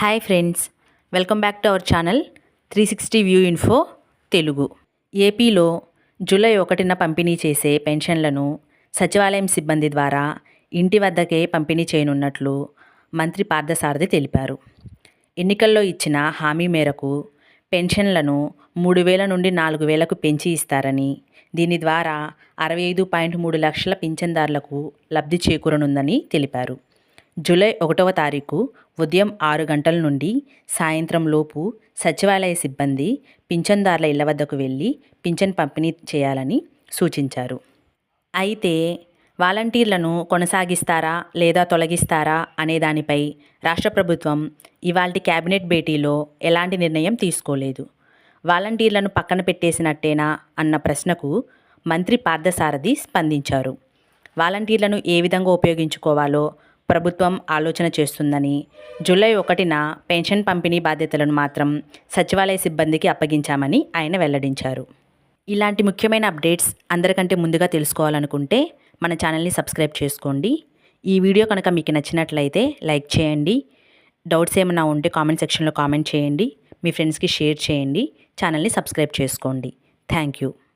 Hi friends welcome back to our channel three sixty view info Telugu ఏపీలో July ఒకటిన పంపిణీ చేసే పెన్షన్లను సచివాలయం సిబ్బంది ద్వారా ఇంటి వద్దకే పంపిణీ చేయనున్నట్లు మంత్రి పార్థసారథి తెలిపారు. ఎన్నికల్లో ఇచ్చిన హామీ మేరకు పెన్షన్లను మూడు వేల నుండి నాలుగు వేలకు పెంచి ఇస్తారని దీని ద్వారా అరవై ఐదు పాయింట్ మూడు లక్షల పింఛన్దారులకు లబ్ధి చేకూరనుందని తెలిపారు. జూలై ఒకటవ తారీఖు ఉదయం ఆరు గంటల నుండి సాయంత్రం లోపు సచివాలయ సిబ్బంది పింఛన్దారుల ఇళ్ళ వద్దకు వెళ్ళి పింఛన్ పంపిణీ చేయాలని సూచించారు. అయితే వాలంటీర్లను కొనసాగిస్తారా లేదా తొలగిస్తారా అనే దానిపై రాష్ట్ర ప్రభుత్వం ఇవాల్టి క్యాబినెట్ భేటీలో ఎలాంటి నిర్ణయం తీసుకోలేదు. వాలంటీర్లను పక్కన పెట్టేసినట్టేనా అన్న ప్రశ్నకు మంత్రి పార్థసారథి స్పందించారు. వాలంటీర్లను ఏ విధంగా ఉపయోగించుకోవాలో ప్రభుత్వం ఆలోచన చేస్తుందని. జూలై ఒకటిన పెన్షన్ పంపిణీ బాధ్యతలను మాత్రం సచివాలయ సిబ్బందికి అప్పగించామని ఆయన వెల్లడించారు. ఇలాంటి ముఖ్యమైన అప్డేట్స్ అందరికంటే ముందుగా తెలుసుకోవాలనుకుంటే మన ఛానల్ని సబ్స్క్రైబ్ చేసుకోండి. ఈ వీడియో కనుక మీకు నచ్చినట్లయితే లైక్ చేయండి. డౌట్స్ ఏమైనా ఉంటే కామెంట్ సెక్షన్లో కామెంట్ చేయండి. మీ ఫ్రెండ్స్కి షేర్ చేయండి. ఛానల్ని సబ్స్క్రైబ్ చేసుకోండి. Thank you.